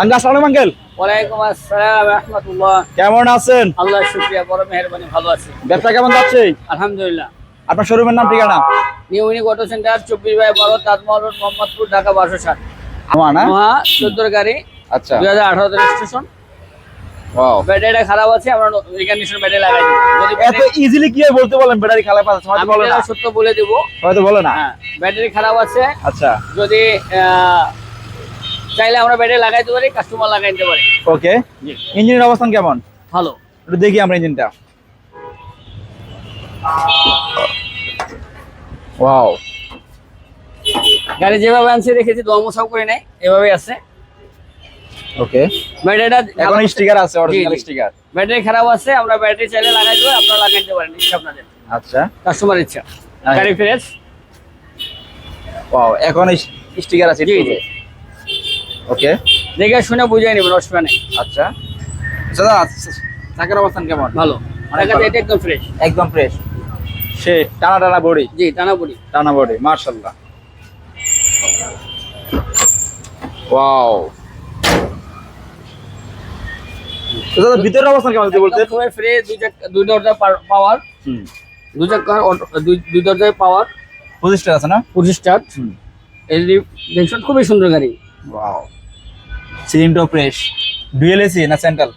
Uncle আসসালাম uncle. ওয়ালাইকুম আসসালাম রহমতুল্লাহ। কেমন আছেন? আল্লাহ শুক্রিয়া বড় মেহরবানি ভালো আছি। ব্যবসা কেমন যাচ্ছে? আলহামদুলিল্লাহ। আপনার শোরুমের নাম ঠিকানা? নিউ ইউনিক অটো সেন্টার চব্বিশ বাই বারো তাজমহল রোড মোহাম্মদপুর ঢাকা বারোশো ষাট। আমার না? মহা চোদ্দোর গাড়ি আচ্ছা। দুই হাজার আঠারো রেজিস্ট্রেশন ব্যাটারিটা খারাপ আছে আমরা রিকন্ডিশন ব্যাটারি লাগাই যদি এত ইজিলি কি বলতে বলেন ব্যাটারি খারাপ আছে হয়তো বলে না। সত্য বলে দিব। হয়তো বলে না। হ্যাঁ ব্যাটারি খারাপ আছে। আচ্ছা। যদি চাইলে আমরা ব্যাটারি লাগাইতে পারি কাস্টমার লাগাই দিতে পারি। ওকে ইঞ্জিনের অবস্থান কেমন? ভালো। একটু দেখি আমরা ইঞ্জিনটা ওয়াও গাড়ি যেভাবে আনছি রেখেছি দোয়া মোছাও করে নাই এভাবেই আছে। ওকে ব্যাটারিটা এখন স্টিকার আছে অরিজিনাল স্টিকার ব্যাটারি খারাপ আছে আমরা ব্যাটারি চাইলে লাগাই দেবো আপনারা লাগাই দিতে পারেন ইচ্ছা আপনাদের। আচ্ছা। কাস্টমার ইচ্ছা। গাড়ি ফ্রেশ ওয়াও এখন স্টিকার আছে জি জি। ওকে দেখে শুনে বুঝিয়ে নেবেন অসুবিধা নেই। আচ্ছা। দাদা চাকার অবস্থান কেমন? ভালো। এটা একদম ফ্রেশ একদম ফ্রেশ সে টানা টানা বডি? জি টানা পড়ি টানা বডি মার্শাল্লাহ ওয়াও দাদা ভিতরের অবস্থান কেমন বলতে ফ্রেশ দুই দুই দরজা পাওয়ার হুম। দুই চাকার দুই দরজায় পাওয়ার পঁচিশটা আছে না? পঁচিশ স্টার্ট হুম এলডি দেখছেন খুবই সুন্দর গাড়ি। ওয়াও সিলিংটো ফ্রেশ ডুয়েল এসি না central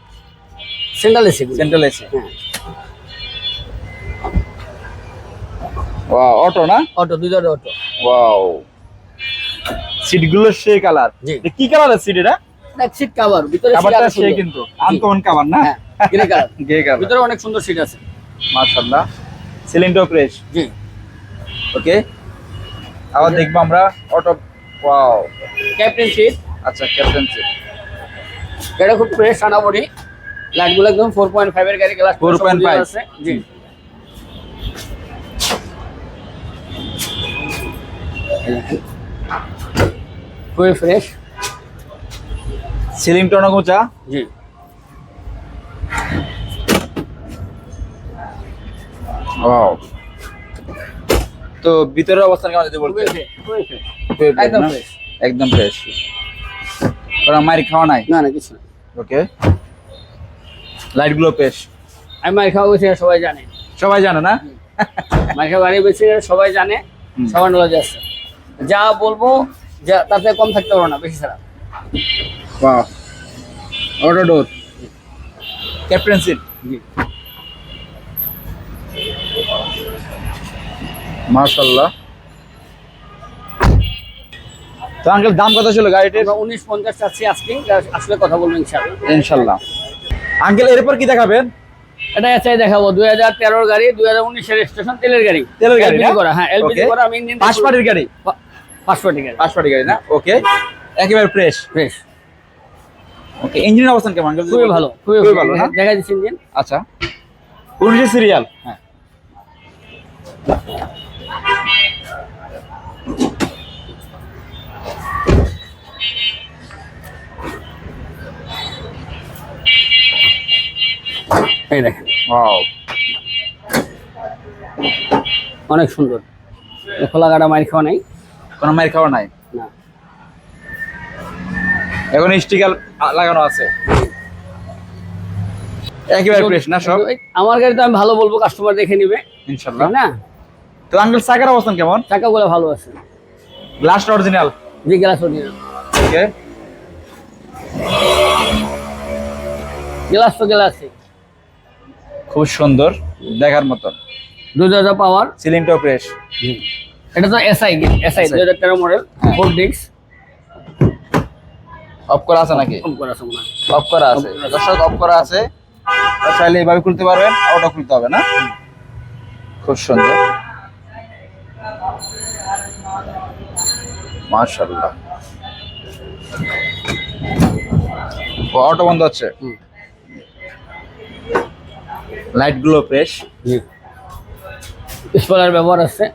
central AC central AC wow auto না? অটো দুই দরজা অটো ওয়াও সিটগুলো সে কালার। কি কালারের সিট এটা? সিট কাভার ভিতরে কাভারটা সে কিন্তু আনকমন কাভার না? গ্রে কালার গে কালার ভিতরে অনেক সুন্দর সিট আছে। মাশাআল্লাহ। সিলিংটো ফ্রেশ জি। ওকে আবার দেখব আমরা অটো ওয়াও ক্যাপ্টেন সিট আচ্ছা ক্যাপ্টেন সিট এটা খুব ফ্রেশ টানা বডি লাইটগুলো একদম ফোর পয়েন্ট ফাইভ এর গাড়ি গ্লাস 4.5 আছে। জি। খুবই ফ্রেশ সিলিংটা অনেক উঁচা জি। ওয়াও তো ভিতরের অবস্থান কেমন যদি ফ্রেশ একদম ফ্রেশ একদম ফ্রেশ কারণ মারি খাওয়া নাই? না না কিছু না। ওকে। লাইটগুলো ফ্রেশ আমি মার খাওয়া বেশি সবাই জানে। সবাই জানে না? মার খাওয়া বেশি সবাই জানে। সবার নলেজ আছে। যা বলব যা তাতে কম থাকতে পারো না বেশি ছাড়া। Wow auto door captain seat জি। মাশাআল্লাহ। তো আঙ্কেল দাম কত ছিল গাড়িটির? উনিশ পঞ্চাশ চাচ্ছি আজকে আসলে কথা বলব ইনশাল্লাহ আঙ্কেল এরপর কি দেখাবেন? এটা এসআই দেখাবো দুই হাজার তেরোর গাড়ি দুই হাজার উনিশের স্টেশন তেলের গাড়ি। তেলের গাড়ি করা হ্যাঁ এলপিজি করা আমি ইঞ্জিন পাঁচ পাটির গাড়ি? পাঁচ পাটি গাড়ি। পাঁচ পাটির গাড়ি না? ওকে একেবারে ফ্রেশ ফ্রেশ ওকে ইঞ্জিনের অবস্থান কেমন? খুবই ভালো খুবই ভালো। দেখা যাচ্ছে ইঞ্জিন আচ্ছা। উনিশের সিরিয়াল হ্যাঁ। এই দেখেন। অনেক সুন্দর। খোলা গাড়া মাইর খাওয়া নাই? কোনো মায়ের খাওয়া নাই? না। এখন স্টিকার লাগানো আছে। একেবারে ফ্রেশ না সব? আমার গাড়ি তো আমি ভালো বলব কাস্টমার দেখে নিবে। না? তো আঙ্কেল চাকার অবস্থান কেমন? চাকাগুলো ভালো আছে। লাস্ট অরিজিনাল জি গ্লাস অরিজিনাল ওকে গ্লাস তো গ্লাসই খুব সুন্দর দেখার মতন। দুই হাজার পাওয়ার। সিলিংটাও ফ্রেশ এটা তো এসআই এসআই দুই হাজার তেরো মডেল। ফোর ডিক্স অফ করা আছে নাকি? কম করা আছে অফ করা আছে। দর্শক অফ করা আছে। চাইলে এইভাবে খুলতে পারবেন ওটা খুলতে হবে না? খুব সুন্দর। মাশাআল্লাহ। ও অটো বন্ধ হচ্ছে? হুম। লাইটগুলো ফ্রেশ স্পলার ব্যবহার আছে।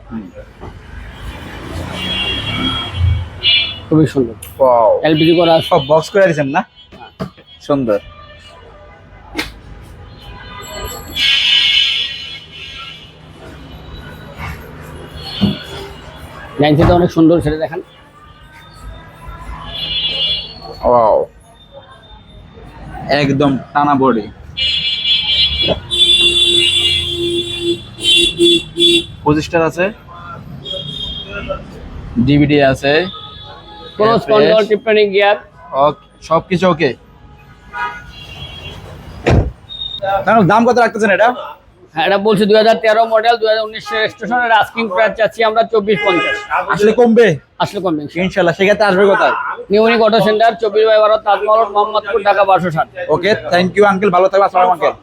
খুবই সুন্দর। ওয়াও এলপিজি করা সব বক্স করে দিয়েছেন না? সুন্দর। লাইন সেটা অনেক সুন্দর সেটা দেখেন। ওয়াও একদম টানা বডি পঁচিশটার আছে। ডিভিডি আছে। Fresh. কন্ট্রোল টিপটনিক গিয়ার। ওকে সবকিছু ওকে তাহলে দাম কত রাখতেছেন এটা? হ্যাঁ এটা বলছি দুই হাজার তেরো মডেল দুই হাজার উনিশ রেজিস্ট্রেশনের আস্কিং প্রাইস চাচ্ছি আমরা চব্বিশ পঞ্চাশ। আসলে কমবে? আসলে কমবে ইনশাল্লাহ সেক্ষেত্রে আসবে কোথায়? নিউনিক অটো সেন্টার চব্বিশ বাই বারো তাজমহল মোহাম্মদপুর ঢাকা বারোশো ষাট। ওকে থ্যাংক ইউ আঙ্কেল ভালো থাকবে আসসালাম আঙ্কেল